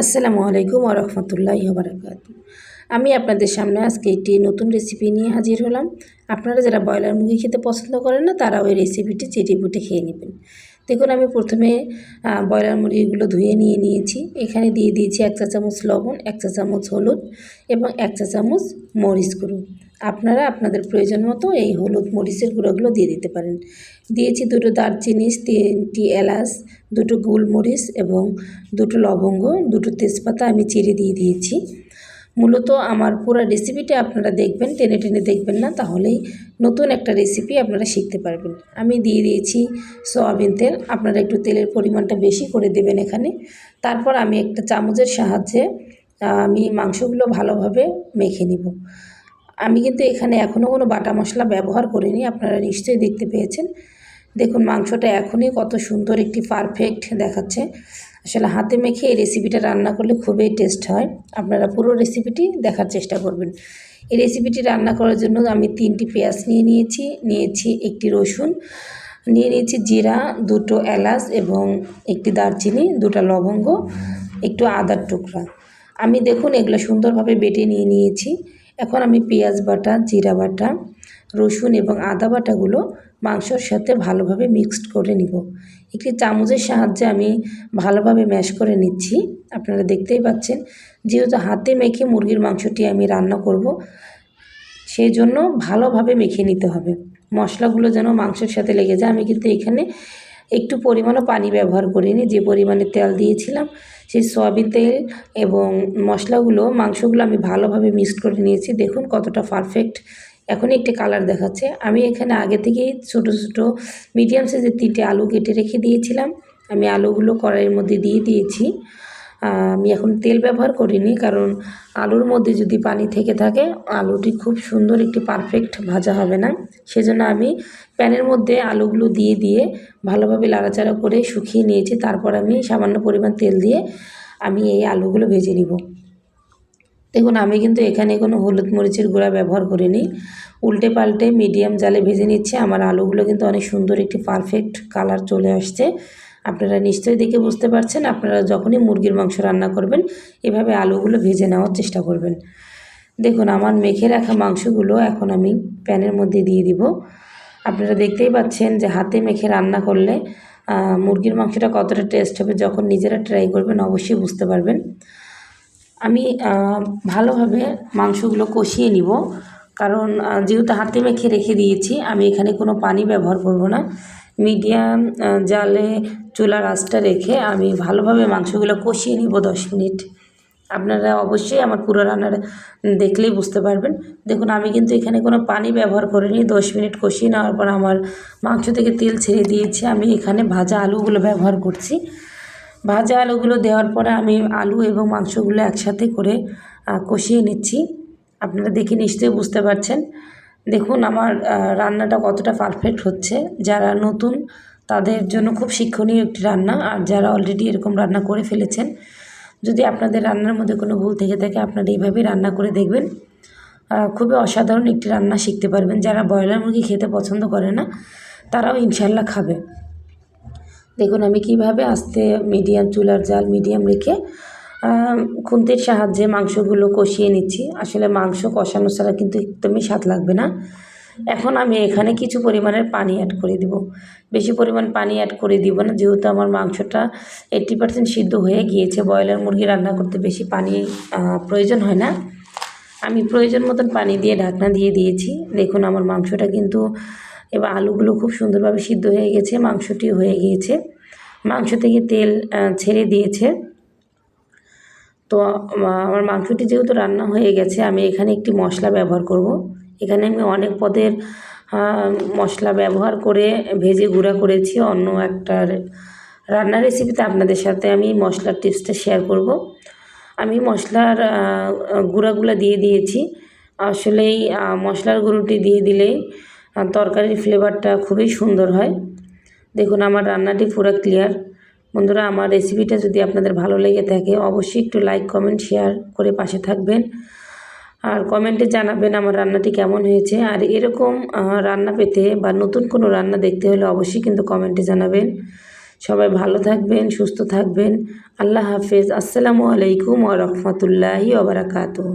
আসসালামু আলাইকুম আরহামতুল্লাহ বারাকাত। আমি আপনাদের সামনে আজকে একটি নতুন রেসিপি নিয়ে হাজির হলাম। আপনারা যারা ব্রয়লার মুরগি খেতে পছন্দ করেন না তারা ওই রেসিপিটি চেটে বুটে খেয়ে নেবেন। দেখুন, আমি প্রথমে ব্রয়লার মুরগিগুলো ধুয়ে নিয়ে নিয়েছি। এখানে দিয়ে দিয়েছি এক চা চামচ লবণ, এক চা চামচ হলুদ এবং এক চা চামচ মরিচ গুঁড়ো। আপনারা আপনাদের প্রয়োজন মতো এই হলুদ মরিচের গুঁড়োগুলো দিয়ে দিতে পারেন। দিয়েছি দুটো দারচিনি, তিনটি এলাচ, দুটো গোলমরিচ এবং দুটো লবঙ্গ, দুটো তেজপাতা আমি চিড়ে দিয়ে দিয়েছি। মূলত আমার পুরো রেসিপিটা আপনারা দেখবেন, টেনে টেনে দেখবেন না, তাহলেই নতুন একটা রেসিপি আপনারা শিখতে পারবেন। আমি দিয়ে দিয়েছি সয়াবিন তেল, আপনারা একটু তেলের পরিমাণটা বেশি করে দেবেন এখানে। তারপর আমি একটা চামচের সাহায্যে আমি মাংসগুলো ভালোভাবে মেখে নিব। আমি কিন্তু এখানে এখনও কোনো বাটা মশলা ব্যবহার করিনি, আপনারা নিশ্চয়ই দেখতে পেয়েছেন। দেখুন, মাংসটা এখনই কত সুন্দর একটি পারফেক্ট দেখাচ্ছে। আসলে হাতে মেখে এই রেসিপিটা রান্না করলে খুবই টেস্ট হয়। আপনারা পুরো রেসিপিটি দেখার চেষ্টা করবেন। এই রেসিপিটি রান্না করার জন্য আমি তিনটি পেঁয়াজ নিয়ে নিয়েছি নিয়েছি একটি রসুন, নিয়ে নিয়েছি জিরা, দুটো এলাচ এবং একটি দারচিনি, দুটো লবঙ্গ, একটু আদার টুকরা। আমি দেখুন এগুলো সুন্দরভাবে বেটে নিয়ে নিয়েছি। এখন আমি পেঁয়াজ বাটা, জিরা বাটা, রসুন এবং আদা বাটাগুলো মাংসর সাথে ভালোভাবে মিক্সড করে নিব। একটি চামচের সাহায্যে আমি ভালোভাবে ম্যাশ করে নিচ্ছি। আপনারা দেখতেই পাচ্ছেন, যেহেতু হাতে মেখে মুরগির মাংসটি আমি রান্না করব, সেই জন্য ভালোভাবে মেখে নিতে হবে। মশলাগুলো যেন মাংসের সাথে লেগে যায়, আমি কিন্তু এখানে একটু পরিমাণও পানি ব্যবহার করিনি। যে পরিমাণে তেল দিয়েছিলাম, সেই সয়াবিন তেল এবং মশলাগুলো, মাংসগুলো আমি ভালোভাবে মিক্সড করে নিয়েছি। দেখুন কতটা পারফেক্ট এখনই একটি কালার দেখাচ্ছে। আমি এখানে আগে থেকেই ছোটো ছোটো মিডিয়াম সাইজের তিনটে আলু কেটে রেখে দিয়েছিলাম। আমি আলুগুলো কড়াইয়ের মধ্যে দিয়ে দিয়েছি। আমি এখন তেল ব্যবহার করিনি কারণ আলুর মধ্যে যদি পানি থেকে থাকে, আলুটি খুব সুন্দর একটি পারফেক্ট ভাজা হবে না। সেজন্য আমি প্যানের মধ্যে আলুগুলো দিয়ে দিয়ে ভালোভাবে লাড়াচাড়া করে শুকিয়ে নিয়েছি। তারপর আমি সামান্য পরিমাণ তেল দিয়ে আমি এই আলুগুলো ভেজে নিব। দেখুন, আমি কিন্তু এখানে কোনো হলুদ মরিচের গুঁড়া ব্যবহার করিনি। উল্টে পাল্টে মিডিয়াম জালে ভেজে নিচ্ছে। আমার আলুগুলো কিন্তু অনেক সুন্দর একটি পারফেক্ট কালার চলে আসছে। আপনারা নিশ্চয়ই দেখে বুঝতে পারছেন। আপনারা যখনই মুরগির মাংস রান্না করবেন, এভাবে আলুগুলো ভেজে নেওয়ার চেষ্টা করবেন। দেখুন, আমার মেখে রাখা মাংসগুলো এখন আমি প্যানের মধ্যে দিয়ে দিব। আপনারা দেখতেই পাচ্ছেন যে হাতে মেখে রান্না করলে মুরগির মাংসটা কতটা টেস্ট হবে যখন নিজেরা ট্রাই করবেন, অবশ্যই বুঝতে পারবেন। আমি ভালোভাবে মাংসগুলো কষিয়ে নিব। কারণ যেহেতু হাতে মেখে রেখে দিয়েছি, আমি এখানে কোনো পানি ব্যবহার করব না। মিডিয়াম জালে চুলার আঁচটা রেখে আমি ভালোভাবে মাংসগুলো কষিয়ে নিব দশ মিনিট। আপনারা অবশ্যই আমার পুরো রান্নার দেখলেই বুঝতে পারবেন। দেখুন, আমি কিন্তু এখানে কোনো পানি ব্যবহার করিনি। দশ মিনিট কষিয়ে নেওয়ার পর আমার মাংস থেকে তেল ছেড়ে দিয়েছি। আমি এখানে ভাজা আলুগুলো ব্যবহার করছি। ভাজা আলুগুলো দেওয়ার পরে আমি আলু এবং মাংসগুলো একসাথে করে কষিয়ে নিচ্ছি। আপনারা দেখে নিশ্চয়ই বুঝতে পারছেন। দেখুন আমার রান্নাটা কতটা পারফেক্ট হচ্ছে। যারা নতুন, তাদের জন্য খুব শিক্ষণীয় একটি রান্না। আর যারা অলরেডি এরকম রান্না করে ফেলেছেন, যদি আপনাদের রান্নার মধ্যে কোনো ভুল থেকে থাকে, আপনারা এইভাবেই রান্না করে দেখবেন। খুবই অসাধারণ একটি রান্না শিখতে পারবেন। যারা ব্রয়লার মুরগি খেতে পছন্দ করে না, তারাও ইনশাল্লাহ খাবে। দেখুন, আমি কীভাবে আস্তে মিডিয়াম চুলার জাল মিডিয়াম রেখে খুন্তির সাহায্যে মাংসগুলো কষিয়ে নিচ্ছি। আসলে মাংস কষানো ছাড়া কিন্তু একদমই স্বাদ লাগবে না। এখন আমি এখানে কিছু পরিমাণের পানি অ্যাড করে দিব। বেশি পরিমাণ পানি অ্যাড করে দিব না, যেহেতু আমার মাংসটা এইট্টি পার্সেন্ট সিদ্ধ হয়ে গিয়েছে। ব্রয়লার মুরগি রান্না করতে বেশি পানি প্রয়োজন হয় না। আমি প্রয়োজন মতন পানি দিয়ে ঢাকনা দিয়ে দিয়েছি। দেখুন, আমার মাংসটা কিন্তু এবার আলুগুলো খুব সুন্দরভাবে সিদ্ধ হয়ে গেছে মাংসটি হয়ে গিয়েছে। মাংস থেকে তেল ছেড়ে দিয়েছে। তো আমার মাংসটি যেহেতু রান্না হয়ে গেছে, আমি এখানে একটি মশলা ব্যবহার করব। এখানে আমি অনেক পদের মশলা ব্যবহার করে ভেজে গুঁড়া করেছি। অন্য একটা রান্নার রেসিপিতে আপনাদের সাথে আমি মশলার টিপসটা শেয়ার করব। আমি মশলার গুঁড়াগুলো দিয়ে দিয়েছি। আসলেই মশলার গুঁড়োটি দিয়ে দিলেই আহ, তরকারির ফ্লেভারটা খুবই সুন্দর হয়। দেখুন আমার রান্নাটি পুরো ক্লিয়ার বন্ধুরা আমার রেসিপিটা যদি আপনাদের ভালো লেগে থাকে অবশ্যই একটু লাইক কমেন্ট শেয়ার করে পাশে থাকবেন। আর কমেন্টে জানাবেন আমার রান্নাটি কেমন হয়েছে। আর এরকম রান্না পেতে বা নতুন কোনো রান্না দেখতে হলে অবশ্যই কিন্তু কমেন্টে জানাবেন। সবাই ভালো থাকবেন সুস্থ থাকবেন। আল্লাহ হাফেজ। আসসালামু আলাইকুম ওয়া রাহমাতুল্লাহি ওয়া বারাকাতুহু।